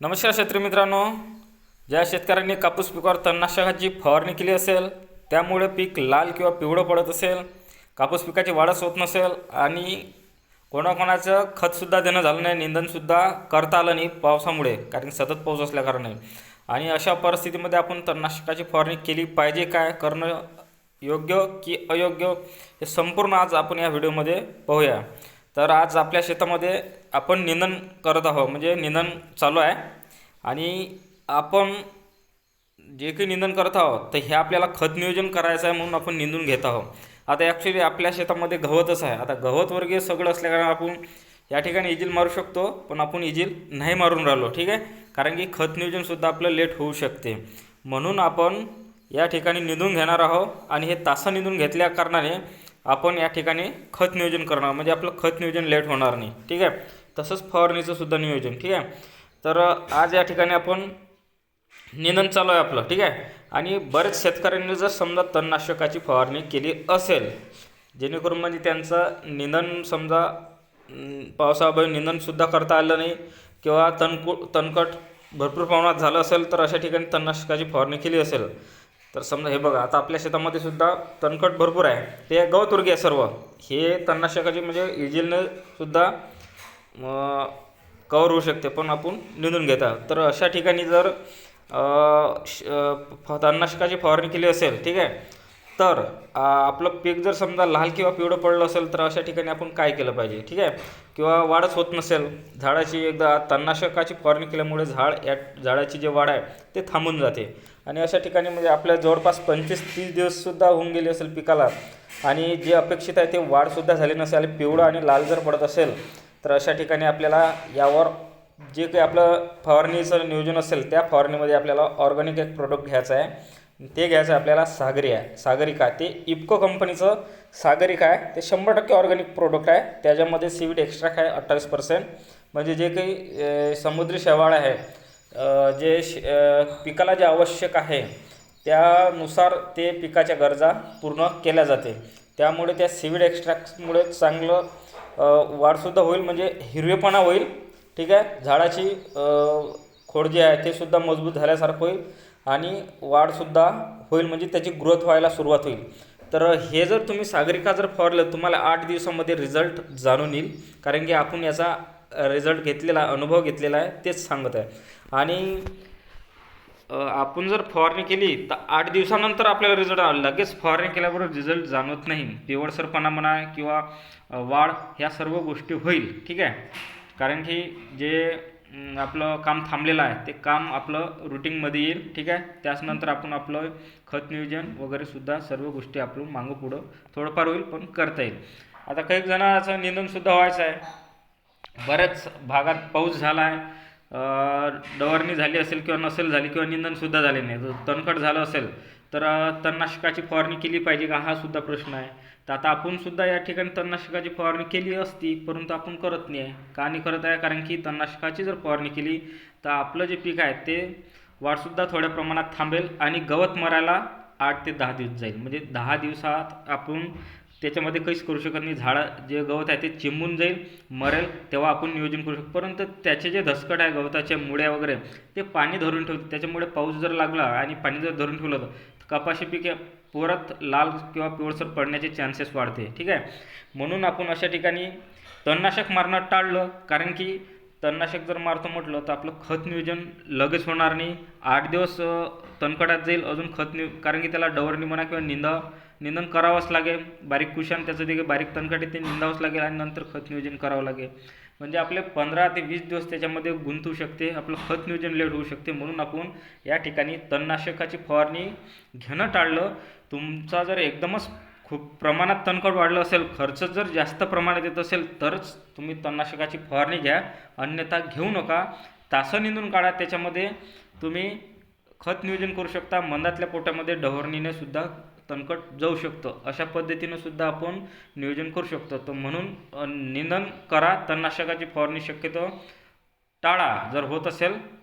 नमस्कार शेतकरी मित्रांनो. ज्या शेतकऱ्यांनी कापूस पिकावर तणनाशकाची फवारणी केली असेल त्यामुळे पीक लाल किंवा पिवळं पडत असेल कापूस पिकाची वाढच होत नसेल आणि कोणाकोणाचं खतसुद्धा देणं झालं नाही निंदनसुद्धा करता आलं नाही पावसामुळे कारण सतत पाऊस असल्याकारणे आणि अशा परिस्थितीमध्ये आपण तणनाशकाची फवारणी केली पाहिजे काय करणं योग्य की अयोग्य हे संपूर्ण आज आपण या व्हिडिओमध्ये पाहूया. तर आज आपल्या शेतामध्ये आपण निंदन करत आहोत. म्हणजे निंदन चालू आहे. आणि आपण जे काही निंदन करत आहोत तर हे आपल्याला खत नियोजन करायचं आहे म्हणून आपण निंदून घेत आहोत. आता ॲक्च्युली आपल्या शेतामध्ये गवतच आहे. आता गवत वर्गीय सगळं असल्याकारणे आपण या ठिकाणी इजील मारू शकतो पण आपण इजील नाही मारून राहिलो ठीक आहे? कारण की खत नियोजनसुद्धा आपलं लेट होऊ शकते. म्हणून आपण या ठिकाणी निंदून घेणार आहोत. आणि हे तासं निंदून घेतल्या कारणाने आपण या ठिकाणी खत नियोजन करणार म्हणजे आपलं खत नियोजन लेट होणार नाही. ठीक आहे? तसंच फवारणीचं सुद्धा नियोजन ठीक आहे? तर आज या ठिकाणी आपण निंदन चालू आहे आपलं ठीक आहे? आणि बरेच शेतकऱ्यांनी जर समजा तणनाशकाची फवारणी केली असेल जेणेकरून म्हणजे त्यांचं निंदन समजा अं, पावसाअभावी निंदनसुद्धा करता आलं नाही किंवा तणकू तणकट भरपूर प्रमाणात झालं असेल तर अशा ठिकाणी तणनाशकाची फवारणी केली असेल तर समजा हे बघा आता आपल्या शेतामध्ये सुद्धा तणकट भरपूर आहे. ते गवतवर्गीय आहे सर्व. हे तणनाशकाची म्हणजे इजिलने सुद्धा कवर होऊ शकते पण आपण निंदून घेता तर अशा ठिकाणी जर श- फ- तणनाशकाची फवारणी केली असेल ठीक आहे तर आपलं पीक जर समजा लाल किंवा पिवळं पडलं असेल तर अशा ठिकाणी आपण काय केलं पाहिजे? ठीक आहे? किंवा वाढच होत नसेल झाडाची एकदा तणनाशकाची फवारणी केल्यामुळे झाड या झाडाची जे वाढ आहे ते थांबून जाते. आणि अशा ठिकाणी म्हणजे आपल्या जवळपास पंचवीस तीस दिवससुद्धा होऊन गेले असेल पिकाला आणि जे अपेक्षित आहे ते वाढसुद्धा झाली नसेल आणि पिवळं आणि लाल जर पडत असेल तर अशा ठिकाणी आपल्याला यावर जे काही आपलं फवारणीचं नियोजन असेल त्या फवारणीमध्ये आपल्याला ऑर्गॅनिक एक प्रोडक्ट घ्यायचा आहे. ते घ्यायचं आहे आपल्याला सागरी आहे. सागरिका ते इप्को कंपनीचं सागरिका आहे ते शंभर टक्के ऑर्गॅनिक प्रोडक्ट आहे. त्याच्यामध्ये सीविड एक्स्ट्रा आहे अठ्ठावीस पर्सेंट म्हणजे जे काही समुद्री शेवाळ आहे जे श- पिकाला जे आवश्यक आहे त्यानुसार ते पिकाच्या गरजा पूर्ण केल्या जाते. त्यामुळे त्या सीविड एक्स्ट्रॅक्टमुळे चांगलं वाढसुद्धा होईल. म्हणजे हिरवेपणा होईल. ठीक आहे? झाडाची खोड जे आहे ते सुद्धा मजबूत झाल्यासारखं होईल आणि वाढसुद्धा होईल म्हणजे त्याची ग्रोथ व्हायला सुरुवात होईल. तर हे जर तुम्ही सागरिका जर फवारलं तुम्हाला आठ दिवसामध्ये रिझल्ट जाणून येईल. कारण की आपण याचा रिझल्ट घेतलेला अनुभव घेतलेला आहे तेच सांगत आहे. आणि आपण जर फवारणी केली तर आठ दिवसानंतर आपल्याला रिझल्ट आला. लगेच फवारणी केल्याबरोबर रिझल्ट जाणवत नाही. पिवळसरपणा म्हणा किंवा वाढ ह्या सर्व गोष्टी होईल. ठीक आहे? कारण की जे आपलं काम थांबलेलं आहे. ते काम आपलं रुटीनमध्ये येईल ठीक आहे? त्याचनंतर आपण आपलं खत नियोजन वगैरे सुद्धा सर्व गोष्टी आपण मागं पुढं थोडंफार होईल पण करता येईल. आता काही जणांचं निंदनसुद्धा व्हायचं आहे. बऱ्याच भागात पाऊस झाला आहे. डवरणी झाली असेल किंवा नसेल झाली किंवा निंदनसुद्धा झाले नाही जर तणकट झालं असेल तर तणनाशकाची फवारणी केली पाहिजे का? हा सुद्धा प्रश्न आहे. तर आता आपणसुद्धा या ठिकाणी तणनाशकाची फवारणी केली असती परंतु आपण करत नाही आहे. का नाही करत आहे? कारण की तणनाशकाची जर फवारणी केली तर आपलं जे पीक आहे ते वाढसुद्धा थोड्या प्रमाणात थांबेल आणि गवत मरायला आठ ते दहा दिवस जाईल. म्हणजे दहा दिवसात आपण त्याच्यामध्ये काहीच करू शकत नाही. झाडं जे गवत आहे ते चिंबून जाईल मरेल तेव्हा आपण नियोजन करू शकतो. परंतु त्याचे जे धसकट आहे गवताच्या मुळ्या वगैरे ते पाणी धरून ठेवते. त्याच्यामुळे पाऊस जर लागला आणि पाणी जर धरून ठेवलं तर कपाशी पिके परत लाल किंवा पिवळसर पडण्याचे चान्सेस वाढते. ठीक आहे? म्हणून आपण अशा ठिकाणी तणनाशक मारणं टाळलं. कारण की तणनाशक जर मारतो म्हटलं तर आपलं खत नियोजन लगेच होणार नाही. आठ दिवस तणकटात जाईल. अजून खत नि कारण की त्याला डवरणी म्हणा किंवा निंदा निंदन करावंच लागेल बारीक कुशान त्याचं जे काही बारीक तणकट ते निंदावंच लागेल आणि नंतर खत नियोजन करावं लागेल. म्हणजे आपले पंधरा ते वीस दिवस त्याच्यामध्ये गुंतू शकते आपलं खत नियोजन लेट होऊ शकते. म्हणून आपण या ठिकाणी तणनाशकाची फवारणी घेणं टाळलं. तुमचा जर एकदमच खूप प्रमाणात तणकट वाढलं असेल खर्च जर जास्त प्रमाणात येत असेल तरच तुम्ही तणनाशकाची फवारणी घ्या. अन्यथा घेऊ नका. तासं निंदून काढा. त्याच्यामध्ये तुम्ही खत नियोजन करू शकता. मंदातल्या पोटामध्ये डवरणीने सुद्धा तणकट जाऊ शकतं. अशा पद्धतीनं सुद्धा आपण नियोजन करू शकतो. तर म्हणून निंदन करा. तणनाशकाची फवारणी शक्यतो टाळा. जर होत असेल